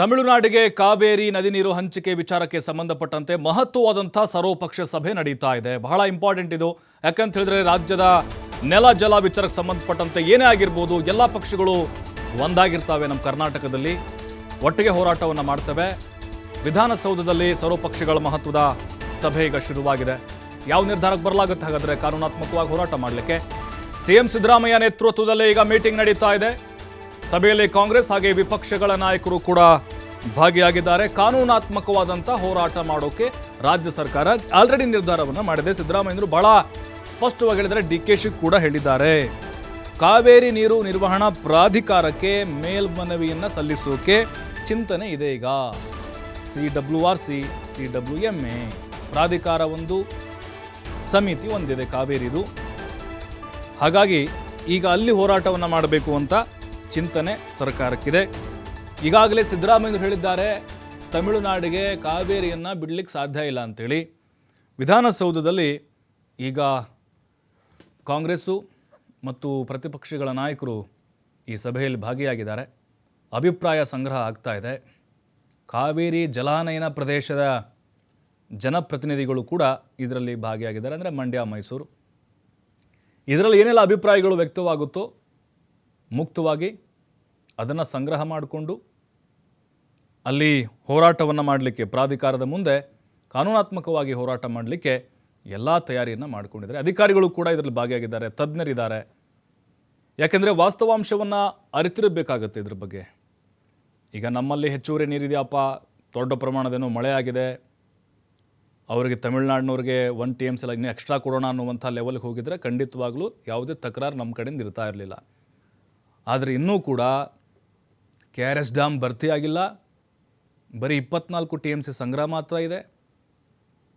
ತಮಿಳುನಾಡಿಗೆ ಕಾವೇರಿ ನದಿ ನೀರು ಹಂಚಿಕೆ ವಿಚಾರಕ್ಕೆ ಸಂಬಂಧಪಟ್ಟಂತೆ ಮಹತ್ವವಾದಂಥ ಸರ್ವಪಕ್ಷ ಸಭೆ ನಡೀತಾ ಇದೆ. ಬಹಳ ಇಂಪಾರ್ಟೆಂಟ್ ಇದು. ಯಾಕಂತ ಹೇಳಿದ್ರೆ ರಾಜ್ಯದ ನೆಲ ಜಲ ವಿಚಾರಕ್ಕೆ ಸಂಬಂಧಪಟ್ಟಂತೆ ಏನೇ ಆಗಿರ್ಬೋದು ಎಲ್ಲ ಪಕ್ಷಗಳು ಒಂದಾಗಿರ್ತವೆ ನಮ್ಮ ಕರ್ನಾಟಕದಲ್ಲಿ. ಒಟ್ಟಿಗೆ ಹೋರಾಟವನ್ನು ಮಾಡ್ತವೆ. ವಿಧಾನಸೌಧದಲ್ಲಿ ಸರ್ವಪಕ್ಷಗಳ ಮಹತ್ವದ ಸಭೆ ಈಗ ಶುರುವಾಗಿದೆ. ಯಾವ ನಿರ್ಧಾರಕ್ಕೆ ಬರಲಾಗುತ್ತೆ ಹಾಗಾದರೆ ಕಾನೂನಾತ್ಮಕವಾಗಿ ಹೋರಾಟ ಮಾಡಲಿಕ್ಕೆ. ಸಿಎಂ ಸಿದ್ದರಾಮಯ್ಯ ನೇತೃತ್ವದಲ್ಲಿ ಈಗ ಮೀಟಿಂಗ್ ನಡೀತಾ ಇದೆ. ಸಭೆಯಲ್ಲಿ ಕಾಂಗ್ರೆಸ್ ಹಾಗೆ ವಿಪಕ್ಷಗಳ ನಾಯಕರು ಕೂಡ ಭಾಗಿಯಾಗಿದ್ದಾರೆ. ಕಾನೂನಾತ್ಮಕವಾದಂಥ ಹೋರಾಟ ಮಾಡೋಕೆ ರಾಜ್ಯ ಸರ್ಕಾರ ಆಲ್ರೆಡಿ ನಿರ್ಧಾರವನ್ನು ಮಾಡಿದೆ. ಸಿದ್ದರಾಮಯ್ಯರು ಬಹಳ ಸ್ಪಷ್ಟವಾಗಿ ಹೇಳಿದರೆ ಡಿ ಕೆ ಶಿ ಕೂಡ ಹೇಳಿದ್ದಾರೆ. ಕಾವೇರಿ ನೀರು ನಿರ್ವಹಣಾ ಪ್ರಾಧಿಕಾರಕ್ಕೆ ಮೇಲ್ಮನವಿಯನ್ನು ಸಲ್ಲಿಸೋಕೆ ಚಿಂತನೆ ಇದೆ ಈಗ. C W R C C W M A ಪ್ರಾಧಿಕಾರ ಒಂದು ಸಮಿತಿ ಒಂದಿದೆ ಕಾವೇರಿದು. ಹಾಗಾಗಿ ಈಗ ಅಲ್ಲಿ ಹೋರಾಟವನ್ನು ಮಾಡಬೇಕು ಅಂತ ಚಿಂತನೆ ಸರ್ಕಾರಕ್ಕಿದೆ. ಈಗಾಗಲೇ ಸಿದ್ದರಾಮಯ್ಯರು ಹೇಳಿದ್ದಾರೆ, ತಮಿಳುನಾಡಿಗೆ ಕಾವೇರಿಯನ್ನು ಬಿಡಲಿಕ್ಕೆ ಸಾಧ್ಯ ಇಲ್ಲ ಅಂಥೇಳಿ ವಿಧಾನಸೌಧದಲ್ಲಿ ಈಗ ಕಾಂಗ್ರೆಸ್ಸು ಮತ್ತು ಪ್ರತಿಪಕ್ಷಗಳ ನಾಯಕರು ಈ ಸಭೆಯಲ್ಲಿ ಭಾಗಿಯಾಗಿದ್ದಾರೆ. ಅಭಿಪ್ರಾಯ ಸಂಗ್ರಹ ಆಗ್ತಾ ಇದೆ. ಕಾವೇರಿ ಜಲಾನಯನ ಪ್ರದೇಶದ ಜನಪ್ರತಿನಿಧಿಗಳು ಕೂಡ ಇದರಲ್ಲಿ ಭಾಗಿಯಾಗಿದ್ದಾರೆ ಅಂದರೆ ಮಂಡ್ಯ, ಮೈಸೂರು. ಇದರಲ್ಲಿ ಏನೆಲ್ಲ ಅಭಿಪ್ರಾಯಗಳು ವ್ಯಕ್ತವಾಗುತ್ತೋ ಮುಕ್ತವಾಗಿ ಅದನ್ನು ಸಂಗ್ರಹ ಮಾಡಿಕೊಂಡು ಅಲ್ಲಿ ಹೋರಾಟವನ್ನು ಮಾಡಲಿಕ್ಕೆ, ಪ್ರಾಧಿಕಾರದ ಮುಂದೆ ಕಾನೂನಾತ್ಮಕವಾಗಿ ಹೋರಾಟ ಮಾಡಲಿಕ್ಕೆ ಎಲ್ಲ ತಯಾರಿಯನ್ನು ಮಾಡಿಕೊಂಡಿದ್ದಾರೆ. ಅಧಿಕಾರಿಗಳು ಕೂಡ ಇದರಲ್ಲಿ ಭಾಗಿಯಾಗಿದ್ದಾರೆ, ತಜ್ಞರಿದ್ದಾರೆ. ಯಾಕೆಂದರೆ ವಾಸ್ತವಾಂಶವನ್ನು ಅರಿತಿರಬೇಕಾಗತ್ತೆ ಇದ್ರ ಬಗ್ಗೆ. ಈಗ ನಮ್ಮಲ್ಲಿ ಹೆಚ್ಚುವರಿ ನೀರಿದೆಯಪ್ಪ ದೊಡ್ಡ ಪ್ರಮಾಣದೇನೋ ಮಳೆ ಆಗಿದೆ. ಅವರಿಗೆ ತಮಿಳ್ನಾಡಿನವ್ರಿಗೆ ಒನ್ ಟಿ ಎಮ್ಸ್ ಎಲ್ಲ ಇನ್ನೂ ಎಕ್ಸ್ಟ್ರಾ ಕೊಡೋಣ ಅನ್ನುವಂಥ ಲೆವೆಲ್ಗೆ ಹೋಗಿದ್ರೆ ಖಂಡಿತವಾಗ್ಲೂ ಯಾವುದೇ ತಕರಾರು ನಮ್ಮ ಕಡೆಯಿಂದ ಇರ್ತಾ ಇರಲಿಲ್ಲ. ಆದರೆ ಇನ್ನೂ ಕೂಡ ಕೆ ಆರ್ ಎಸ್ ಡ್ಯಾಮ್ ಭರ್ತಿಯಾಗಿಲ್ಲ ಬರೀ ಇಪ್ಪತ್ನಾಲ್ಕು ಟಿ ಎಂ ಸಿ ಸಂಗ್ರಹ ಮಾತ್ರ ಇದೆ.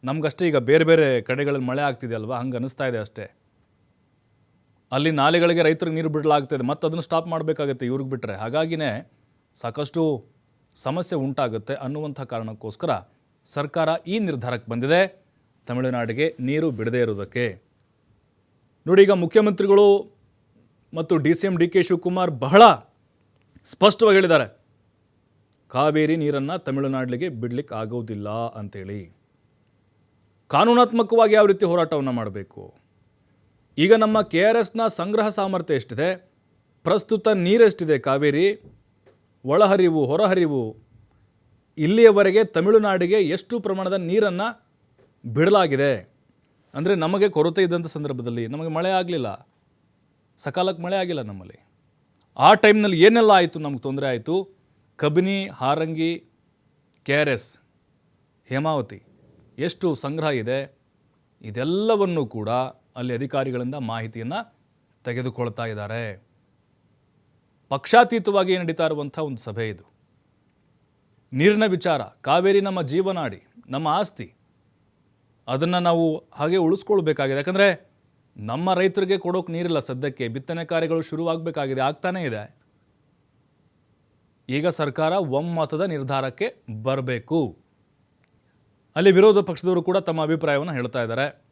ನಮಗಷ್ಟೇ ಈಗ ಬೇರೆ ಬೇರೆ ಕಡೆಗಳಲ್ಲಿ ಮಳೆ ಆಗ್ತಿದೆ ಅಲ್ವಾ? ಹಂಗೆ ಅನ್ನಿಸ್ತಾ ಇದೆ ಅಷ್ಟೇ. ಅಲ್ಲಿ ನಾಲೆಗಳಿಗೆ ರೈತರಿಗೆ ನೀರು ಬಿಡಲಾಗ್ತಿದೆ. ಮತ್ತು ಅದನ್ನು ಸ್ಟಾಪ್ ಮಾಡಬೇಕಾಗುತ್ತೆ ಇವ್ರಿಗೆ ಬಿಟ್ಟರೆ ಹಾಗಾಗಿನೇ ಸಾಕಷ್ಟು ಸಮಸ್ಯೆ ಉಂಟಾಗುತ್ತೆ ಅನ್ನುವಂಥ ಕಾರಣಕ್ಕೋಸ್ಕರ ಸರ್ಕಾರ ಈ ನಿರ್ಧಾರಕ್ಕೆ ಬಂದಿದೆ. ತಮಿಳುನಾಡಿಗೆ ನೀರು ಬಿಡದೇ ಇರೋದಕ್ಕೆ ನೋಡಿ, ಈಗ ಮುಖ್ಯಮಂತ್ರಿಗಳು ಮತ್ತು D C M D K Shivakumar ಬಹಳ ಸ್ಪಷ್ಟವಾಗಿ ಹೇಳಿದ್ದಾರೆ. ಕಾವೇರಿ ನೀರನ್ನು ತಮಿಳುನಾಡಿಗೆ ಬಿಡಲಿಕ್ಕೆ ಆಗೋದಿಲ್ಲ ಅಂಥೇಳಿ ಕಾನೂನಾತ್ಮಕವಾಗಿ ಯಾವ ರೀತಿ ಹೋರಾಟವನ್ನು ಮಾಡಬೇಕು? ಈಗ ನಮ್ಮ ಕೆ ಆರ್ ಎಸ್ನ ಸಂಗ್ರಹ ಸಾಮರ್ಥ್ಯ ಎಷ್ಟಿದೆ? ಪ್ರಸ್ತುತ ನೀರೆಷ್ಟಿದೆ ಕಾವೇರಿ? ಒಳಹರಿವು, ಹೊರಹರಿವು? ಇಲ್ಲಿಯವರೆಗೆ ತಮಿಳುನಾಡಿಗೆ ಎಷ್ಟು ಪ್ರಮಾಣದ ನೀರನ್ನು ಬಿಡಲಾಗಿದೆ? ಅಂದರೆ ನಮಗೆ ಕೊರತೆ ಇದ್ದಂಥ ಸಂದರ್ಭದಲ್ಲಿ ನಮಗೆ ಮಳೆ ಆಗಲಿಲ್ಲ. ಸಕಾಲಕ್ಕೆ ಮಳೆ ಆಗಿಲ್ಲ ನಮ್ಮಲ್ಲಿ. ಆ ಟೈಮ್ನಲ್ಲಿ ಏನೆಲ್ಲ ಆಯಿತು, ನಮ್ಗೆ ತೊಂದರೆ ಆಯಿತು? Kabini, Harangi, K R S, Hemavathi, ಎಷ್ಟು ಸಂಗ್ರಹ ಇದೆ? ಇದೆಲ್ಲವನ್ನು ಕೂಡ ಅಲ್ಲಿ ಅಧಿಕಾರಿಗಳಿಂದ ಮಾಹಿತಿಯನ್ನು ತೆಗೆದುಕೊಳ್ತಾ ಇದ್ದಾರೆ. ಪಕ್ಷಾತೀತವಾಗಿ ನಡೀತಾ ಇರುವಂಥ ಒಂದು ಸಭೆ ಇದು. ನೀರಿನ ವಿಚಾರ, ಕಾವೇರಿ ನಮ್ಮ ಜೀವನಾಡಿ, ನಮ್ಮ ಆಸ್ತಿ, ಅದನ್ನು ನಾವು ಹಾಗೆ ಉಳಿಸ್ಕೊಳ್ಬೇಕಾಗಿದೆ. ಯಾಕಂದರೆ ನಮ್ಮ ರೈತರಿಗೆ ಕೊಡೋಕೆ ನೀರಿಲ್ಲ ಸದ್ಯಕ್ಕೆ. ಬಿತ್ತನೆ ಕಾರ್ಯಗಳು ಶುರುವಾಗಬೇಕಾಗಿದೆ. ಆಗ್ತಾನೇ ಇದೆ. ಈಗ ಸರ್ಕಾರ ಒಮ್ಮತದ ನಿರ್ಧಾರಕ್ಕೆ ಬರಬೇಕು. ಅಲ್ಲಿ ವಿರೋಧ ಪಕ್ಷದವರು ಕೂಡ ತಮ್ಮ ಅಭಿಪ್ರಾಯವನ್ನು ಹೇಳ್ತಾ ಇದ್ದಾರೆ.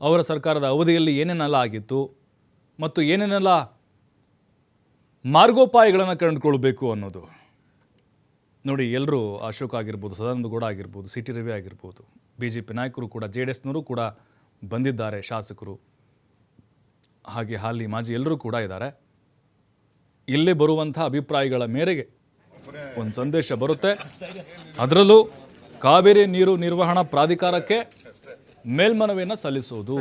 ಅವರ ಸರ್ಕಾರದ ಅವಧಿಯಲ್ಲಿ ಏನೇನೆಲ್ಲ ಆಗಿತ್ತು ಮತ್ತು ಏನೇನೆಲ್ಲ ಮಾರ್ಗೋಪಾಯಗಳನ್ನು ಕಂಡುಕೊಳ್ಬೇಕು ಅನ್ನೋದು. ನೋಡಿ, ಎಲ್ಲರೂ ಅಶೋಕ್ ಆಗಿರ್ಬೋದು, ಸದಾನಂದ ಗೌಡ ಆಗಿರ್ಬೋದು, ಸಿ ಟಿ ರವಿ ಆಗಿರ್ಬೋದು ಬಿ ಜೆ ಪಿ ನಾಯಕರು ಕೂಡ, ಜೆ ಡಿ ಎಸ್ನವರು ಕೂಡ ಬಂದಿದ್ದಾರೆ ಶಾಸಕರು. ಹಾಗೆ ಹಾಲಿ ಮಾಜಿ ಎಲ್ಲರೂ ಕೂಡ ಇದ್ದಾರೆ. ಇಲ್ಲಿ ಬರುವಂಥ ಅಭಿಪ್ರಾಯಗಳ ಮೇರೆಗೆ ಒಂದು ಸಂದೇಶ ಬರುತ್ತೆ. ಅದರಲ್ಲೂ ಕಾವೇರಿ ನೀರು ನಿರ್ವಹಣಾ ಪ್ರಾಧಿಕಾರಕ್ಕೆ ಮೇಲ್ಮನವಿಯನ್ನು ಸಲ್ಲಿಸೋದು.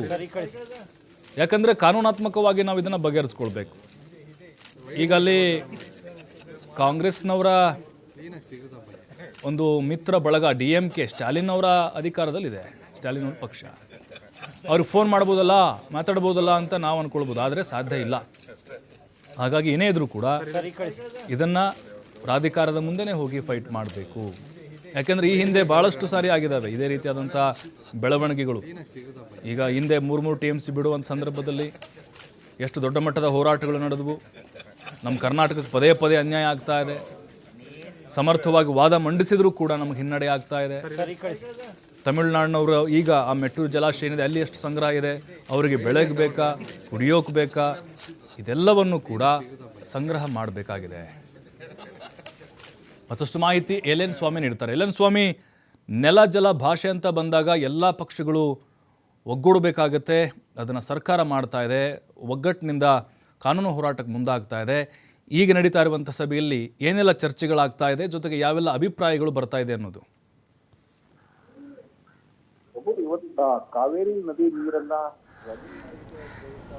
ಯಾಕಂದರೆ ಕಾನೂನಾತ್ಮಕವಾಗಿ ನಾವು ಇದನ್ನು ಬಗೆಹರಿಸ್ಕೊಳ್ಬೇಕು. ಈಗ ಅಲ್ಲಿ ಕಾಂಗ್ರೆಸ್ನವರ ಒಂದು ಮಿತ್ರ ಬಳಗ ಡಿ ಎಂ ಕೆ ಸ್ಟಾಲಿನ್ ಅವರ ಅಧಿಕಾರದಲ್ಲಿದೆ. ಸ್ಟಾಲಿನ್ ಅವ್ರ ಪಕ್ಷ. ಅವ್ರಿಗೆ ಫೋನ್ ಮಾಡ್ಬೋದಲ್ಲ, ಮಾತಾಡ್ಬೋದಲ್ಲ ಅಂತ ನಾವು ಅಂದ್ಕೊಳ್ಬೋದು ಆದರೆ ಸಾಧ್ಯ ಇಲ್ಲ. ಹಾಗಾಗಿ ಏನೇ ಇದ್ರೂ ಕೂಡ ಇದನ್ನು ಪ್ರಾಧಿಕಾರದ ಮುಂದೆನೇ ಹೋಗಿ ಫೈಟ್ ಮಾಡಬೇಕು. ಯಾಕೆಂದರೆ ಈ ಹಿಂದೆ ಭಾಳಷ್ಟು ಸಾರಿ ಆಗಿದ್ದಾವೆ ಇದೇ ರೀತಿಯಾದಂಥ ಬೆಳವಣಿಗೆಗಳು. ಈಗ ಹಿಂದೆ ಮೂರು ಮೂರು ಟಿ ಎಂ ಸಿ ಬಿಡುವಂಥ ಸಂದರ್ಭದಲ್ಲಿ ಎಷ್ಟು ದೊಡ್ಡ ಮಟ್ಟದ ಹೋರಾಟಗಳು ನಡೆದವು. ನಮ್ಮ ಕರ್ನಾಟಕಕ್ಕೆ ಪದೇ ಪದೇ ಅನ್ಯಾಯ ಆಗ್ತಾ ಇದೆ. ಸಮರ್ಥವಾಗಿ ವಾದ ಮಂಡಿಸಿದರೂ ಕೂಡ ನಮಗೆ ಹಿನ್ನಡೆ ಆಗ್ತಾ ಇದೆ. ತಮಿಳುನಾಡಿನವರು ಈಗ ಆ ಮೆಟ್ಟೂರು ಜಲಾಶಯ ಏನಿದೆ, ಅಲ್ಲಿ ಎಷ್ಟು ಸಂಗ್ರಹ ಇದೆ, ಅವರಿಗೆ ಬೆಳೆಗೆ ಬೇಕಾ, ಕುಡಿಯೋಕೆ ಬೇಕಾ, ಇದೆಲ್ಲವನ್ನು ಕೂಡ ಸಂಗ್ರಹ ಮಾಡಬೇಕಾಗಿದೆ. ಮತ್ತಷ್ಟು ಮಾಹಿತಿ ಎಲ್ ಎನ್ ಸ್ವಾಮಿ ನೀಡ್ತಾರೆ. ಎಲ್ ಎನ್ ಸ್ವಾಮಿ, ನೆಲ ಜಲ ಭಾಷೆ ಅಂತ ಬಂದಾಗ ಎಲ್ಲ ಪಕ್ಷಗಳು ಒಗ್ಗೂಡಬೇಕಾಗತ್ತೆ, ಅದನ್ನು ಸರ್ಕಾರ ಮಾಡ್ತಾ ಇದೆ, ಒಗ್ಗಟ್ಟಿನಿಂದ ಕಾನೂನು ಹೋರಾಟಕ್ಕೆ ಮುಂದಾಗ್ತಾ ಇದೆ. ಈಗ ನಡೀತಾ ಇರುವಂಥ ಸಭೆಯಲ್ಲಿ ಏನೆಲ್ಲ ಚರ್ಚೆಗಳಾಗ್ತಾ ಇದೆ, ಜೊತೆಗೆ ಯಾವೆಲ್ಲ ಅಭಿಪ್ರಾಯಗಳು ಬರ್ತಾ ಇದೆ ಅನ್ನೋದು ಪ್ರಭು ಇವತ್ತು ಕಾವೇರಿ ನದಿ ನೀರನ್ನ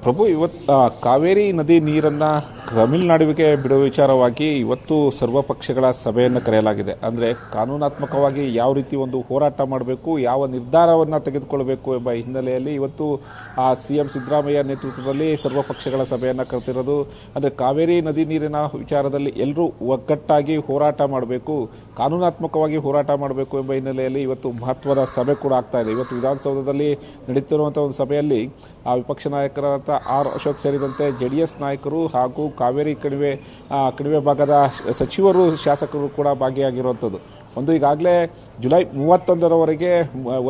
ಪ್ರಭು ಇವತ್ತು ಕಾವೇರಿ ನದಿ ನೀರನ್ನ ತಮಿಳುನಾಡುವಿಗೆ ಬಿಡುವ ವಿಚಾರವಾಗಿ ಇವತ್ತು ಸರ್ವ ಪಕ್ಷಗಳ ಸಭೆಯನ್ನು ಕರೆಯಲಾಗಿದೆ. ಅಂದರೆ ಕಾನೂನಾತ್ಮಕವಾಗಿ ಯಾವ ರೀತಿ ಒಂದು ಹೋರಾಟ ಮಾಡಬೇಕು, ಯಾವ ನಿರ್ಧಾರವನ್ನು ತೆಗೆದುಕೊಳ್ಬೇಕು ಎಂಬ ಹಿನ್ನೆಲೆಯಲ್ಲಿ ಇವತ್ತು ಆ ಸಿ ಎಂ ಸಿದ್ದರಾಮಯ್ಯ ನೇತೃತ್ವದಲ್ಲಿ ಸರ್ವ ಪಕ್ಷಗಳ ಸಭೆಯನ್ನು ಕರೆತಿರೋದು ಅಂದರೆ ಕಾವೇರಿ ನದಿ ನೀರಿನ ವಿಚಾರದಲ್ಲಿ ಎಲ್ಲರೂ ಒಗ್ಗಟ್ಟಾಗಿ ಹೋರಾಟ ಮಾಡಬೇಕು, ಕಾನೂನಾತ್ಮಕವಾಗಿ ಹೋರಾಟ ಮಾಡಬೇಕು ಎಂಬ ಹಿನ್ನೆಲೆಯಲ್ಲಿ ಇವತ್ತು ಮಹತ್ವದ ಸಭೆ ಕೂಡ ಆಗ್ತಾ ಇದೆ. ಇವತ್ತು ವಿಧಾನಸೌಧದಲ್ಲಿ ನಡೆಯುತ್ತಿರುವಂಥ ಒಂದು ಸಭೆಯಲ್ಲಿ ಆ ವಿಪಕ್ಷ ನಾಯಕರಾದ ಆರ್ ಅಶೋಕ್ ಸೇರಿದಂತೆ ಜೆಡಿಎಸ್ ನಾಯಕರು ಹಾಗೂ ಕಾವೇರಿ ಕಣಿವೆ ಕಣಿವೆ ಭಾಗದ ಸಚಿವರು ಶಾಸಕರು ಕೂಡ ಭಾಗಿಯಾಗಿರುವಂಥದ್ದು ಒಂದು ಈಗಾಗಲೇ ಜುಲೈ ಮೂವತ್ತೊಂದರವರೆಗೆ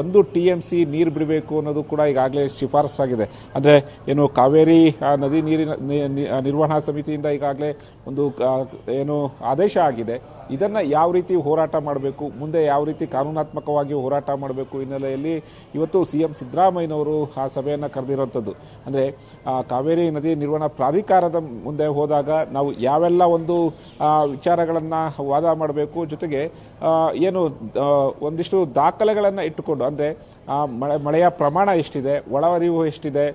ಒಂದು ಟಿ ಎಂ ಸಿ ನೀರು ಬಿಡಬೇಕು ಅನ್ನೋದು ಕೂಡ ಈಗಾಗಲೇ ಶಿಫಾರಸ್ಸಾಗಿದೆ ಅಂದರೆ ಏನು ಕಾವೇರಿ ನದಿ ನೀರಿನ ನಿರ್ವಹಣಾ ಸಮಿತಿಯಿಂದ ಈಗಾಗಲೇ ಒಂದು ಏನು ಆದೇಶ ಆಗಿದೆ. ಇದನ್ನು ಯಾವ ರೀತಿ ಹೋರಾಟ ಮಾಡಬೇಕು, ಮುಂದೆ ಯಾವ ರೀತಿ ಕಾನೂನಾತ್ಮಕವಾಗಿ ಹೋರಾಟ ಮಾಡಬೇಕು ಹಿನ್ನೆಲೆಯಲ್ಲಿ ಇವತ್ತು ಸಿ ಎಂ ಸಿದ್ದರಾಮಯ್ಯನವರು ಆ ಸಭೆಯನ್ನು ಕರೆದಿರುವಂಥದ್ದು. ಅಂದರೆ ಕಾವೇರಿ ನದಿ ನಿರ್ವಹಣಾ ಪ್ರಾಧಿಕಾರದ ಮುಂದೆ ಹೋದಾಗ ನಾವು ಯಾವೆಲ್ಲ ಒಂದು ವಿಚಾರಗಳನ್ನು ವಾದ ಮಾಡಬೇಕು, ಜೊತೆಗೆ ಏನು ಒಂದಿಷ್ಟು ದಾಖಲೆಗಳನ್ನು ಇಟ್ಟುಕೊಂಡು, ಅಂದರೆ ಮಳೆ, ಮಳೆಯ ಪ್ರಮಾಣ ಎಷ್ಟಿದೆ, ಒಳಹರಿವು ಎಷ್ಟಿದೆ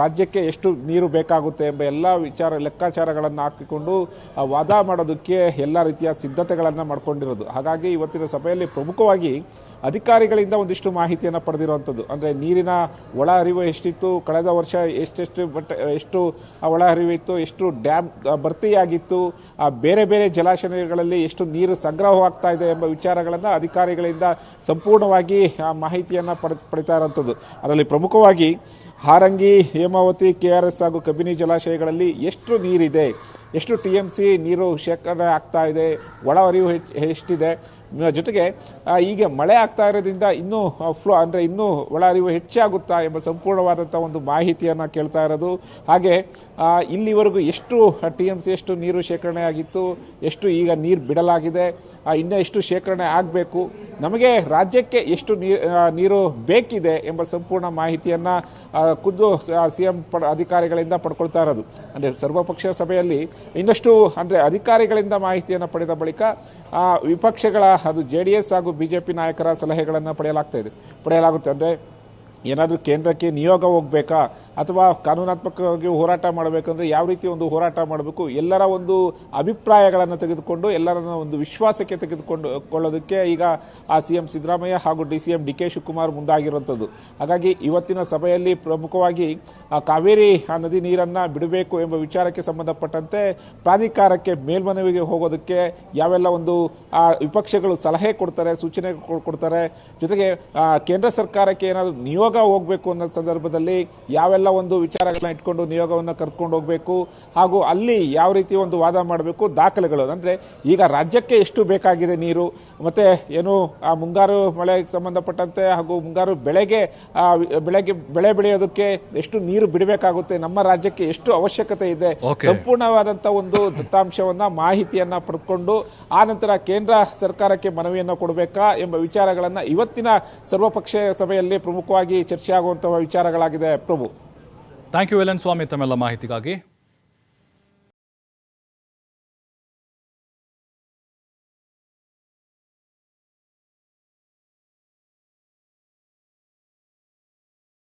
ರಾಜ್ಯಕ್ಕೆ ಎಷ್ಟು ನೀರು ಬೇಕಾಗುತ್ತೆ ಎಂಬ ಎಲ್ಲ ವಿಚಾರ, ಲೆಕ್ಕಾಚಾರಗಳನ್ನು ಹಾಕಿಕೊಂಡು ವಾದ ಮಾಡೋದಕ್ಕೆ ಎಲ್ಲ ರೀತಿಯ ಸಿದ್ಧತೆಗಳನ್ನು ಮಾಡ್ಕೊಂಡಿರೋದು. ಹಾಗಾಗಿ ಇವತ್ತಿನ ಸಭೆಯಲ್ಲಿ ಪ್ರಮುಖವಾಗಿ ಅಧಿಕಾರಿಗಳಿಂದ ಒಂದಿಷ್ಟು ಮಾಹಿತಿಯನ್ನು ಪಡೆದಿರುವಂಥದ್ದು ಅಂದರೆ ನೀರಿನ ಒಳ ಹರಿವು ಎಷ್ಟಿತ್ತು, ಕಳೆದ ವರ್ಷ ಎಷ್ಟೆಷ್ಟು ಬಟ್, ಎಷ್ಟು ಒಳ ಹರಿವು ಇತ್ತು ಎಷ್ಟು ಡ್ಯಾಮ್ ಭರ್ತಿಯಾಗಿತ್ತು ಬೇರೆ ಬೇರೆ ಜಲಾಶಯಗಳಲ್ಲಿ ಎಷ್ಟು ನೀರು ಸಂಗ್ರಹವಾಗ್ತಾ ಇದೆ ಎಂಬ ವಿಚಾರಗಳನ್ನು ಅಧಿಕಾರಿಗಳಿಂದ ಸಂಪೂರ್ಣವಾಗಿ ಮಾಹಿತಿಯನ್ನು ಪಡ, ಪಡಿತಾ ಇರುವಂಥದ್ದು ಅದರಲ್ಲಿ ಪ್ರಮುಖವಾಗಿ Harangi, Hemavathi, K R S ಹಾಗೂ ಕಬಿನಿ ಜಲಾಶಯಗಳಲ್ಲಿ ಎಷ್ಟು ನೀರಿದೆ, ಎಷ್ಟು ಟಿ ಎಂ ಸಿ ನೀರು ಶೇಖರಣೆ ಆಗ್ತಾ ಇದೆ, ಒಳ ಹರಿವು ಹೆಚ್ಚ್- ಎಷ್ಟಿದೆ ಜೊತೆಗೆ ಈಗ ಮಳೆ ಆಗ್ತಾ ಇರೋದ್ರಿಂದ ಇನ್ನೂ ಫ್ಲೋ ಅಂದರೆ ಇನ್ನೂ ಒಳ ಅರಿವು ಹೆಚ್ಚಾಗುತ್ತಾ ಎಂಬ ಸಂಪೂರ್ಣವಾದಂಥ ಒಂದು ಮಾಹಿತಿಯನ್ನು ಕೇಳ್ತಾ ಇರೋದು. ಹಾಗೆ ಇಲ್ಲಿವರೆಗೂ ಎಷ್ಟು ಟಿ ಎಂ ಸಿ ಎಷ್ಟು ನೀರು ಶೇಖರಣೆ ಆಗಿತ್ತು, ಎಷ್ಟು ಈಗ ನೀರು ಬಿಡಲಾಗಿದೆ ಇನ್ನೂ ಎಷ್ಟು ಶೇಖರಣೆ ಆಗಬೇಕು? ನಮಗೆ ರಾಜ್ಯಕ್ಕೆ ಎಷ್ಟು ನೀರು ಬೇಕಿದೆ ಎಂಬ ಸಂಪೂರ್ಣ ಮಾಹಿತಿಯನ್ನು ಖುದ್ದು ಸಿ ಎಂ ಅಧಿಕಾರಿಗಳಿಂದ ಪಡ್ಕೊಳ್ತಾ ಇರೋದು. ಅಂದರೆ ಸರ್ವಪಕ್ಷ ಸಭೆಯಲ್ಲಿ ಇನ್ನಷ್ಟು, ಅಂದರೆ ಅಧಿಕಾರಿಗಳಿಂದ ಮಾಹಿತಿಯನ್ನು ಪಡೆದ ಬಳಿಕ ವಿಪಕ್ಷಗಳ, ಅದು ಜೆ ಡಿ ಎಸ್ ಹಾಗೂ ಪಿ ನಾಯಕರ ಸಲಹೆಗಳನ್ನು ಪಡೆಯಲಾಗ್ತಾ ಇದೆ. ಪಡೆಯಲಾಗುತ್ತೆ. ಅಂದರೆ ಏನಾದರೂ ಕೇಂದ್ರಕ್ಕೆ ನಿಯೋಗ ಹೋಗಬೇಕಾ? ಅಥವಾ ಕಾನೂನಾತ್ಮಕವಾಗಿ ಹೋರಾಟ ಮಾಡಬೇಕಂದ್ರೆ ಯಾವ ರೀತಿ ಒಂದು ಹೋರಾಟ ಮಾಡಬೇಕು? ಎಲ್ಲರ ಒಂದು ಅಭಿಪ್ರಾಯಗಳನ್ನು ತೆಗೆದುಕೊಂಡು, ಎಲ್ಲರನ್ನ ಒಂದು ವಿಶ್ವಾಸಕ್ಕೆ ತೆಗೆದುಕೊಂಡು ಕೊಳ್ಳೋದಕ್ಕೆ ಈಗ ಆ ಸಿ ಎಂ ಸಿದ್ದರಾಮಯ್ಯ ಹಾಗೂ D C M D K Shivakumar ಮುಂದಾಗಿರುವಂಥದ್ದು. ಹಾಗಾಗಿ ಇವತ್ತಿನ ಸಭೆಯಲ್ಲಿ ಪ್ರಮುಖವಾಗಿ ಆ ಕಾವೇರಿ ಆ ನದಿ ನೀರನ್ನು ಬಿಡಬೇಕು ಎಂಬ ವಿಚಾರಕ್ಕೆ ಸಂಬಂಧಪಟ್ಟಂತೆ ಪ್ರಾಧಿಕಾರಕ್ಕೆ ಮೇಲ್ಮನವಿಗೆ ಹೋಗೋದಕ್ಕೆ ಯಾವೆಲ್ಲ ಒಂದು ವಿಪಕ್ಷಗಳು ಸಲಹೆ ಕೊಡ್ತಾರೆ, ಸೂಚನೆ ಕೊಡ್ತಾರೆ, ಜೊತೆಗೆ ಕೇಂದ್ರ ಸರ್ಕಾರಕ್ಕೆ ಏನಾದರೂ ನಿಯೋಗ ಹೋಗಬೇಕು ಅನ್ನೋ ಸಂದರ್ಭದಲ್ಲಿ ಯಾವೆಲ್ಲ ಒಂದು ವಿಚಾರಗಳನ್ನ ಇಟ್ಕೊಂಡು ನಿಯೋಗವನ್ನು ಕರೆದುಕೊಂಡು ಹೋಗಬೇಕು. ಹಾಗೂ ಅಲ್ಲಿ ಯಾವ ರೀತಿ ಒಂದು ವಾದ ಮಾಡಬೇಕು ದಾಖಲೆಗಳು. ಅಂದ್ರೆ ಈಗ ರಾಜ್ಯಕ್ಕೆ ಎಷ್ಟು ಬೇಕಾಗಿದೆ ನೀರು ಮತ್ತೆ ಏನು ಆ ಮುಂಗಾರು ಮಳೆಗೆ ಸಂಬಂಧಪಟ್ಟಂತೆ ಹಾಗೂ ಮುಂಗಾರು ಬೆಳೆಗೆ ಬೆಳೆಗೆ ಬೆಳೆ ಬೆಳೆಯೋದಕ್ಕೆ ಎಷ್ಟು ನೀರು ಬಿಡಬೇಕಾಗುತ್ತೆ ನಮ್ಮ ರಾಜ್ಯಕ್ಕೆ ಎಷ್ಟು ಅವಶ್ಯಕತೆ ಇದೆ ಸಂಪೂರ್ಣವಾದಂಥ ಒಂದು ದತ್ತಾಂಶವನ್ನ ಮಾಹಿತಿಯನ್ನ ಪಡೆದುಕೊಂಡು ಆ ನಂತರ ಕೇಂದ್ರ ಸರ್ಕಾರಕ್ಕೆ ಮನವಿಯನ್ನ ಕೊಡಬೇಕಾ ಎಂಬ ವಿಚಾರಗಳನ್ನ ಇವತ್ತಿನ ಸರ್ವಪಕ್ಷ ಸಭೆಯಲ್ಲಿ ಪ್ರಮುಖವಾಗಿ ಚರ್ಚೆ ಆಗುವಂತಹ ವಿಚಾರಗಳಾಗಿದೆ. Prabhu. Thank you L N Swamy ತಮ್ಮೆಲ್ಲ ಮಾಹಿತಿಗಾಗಿ.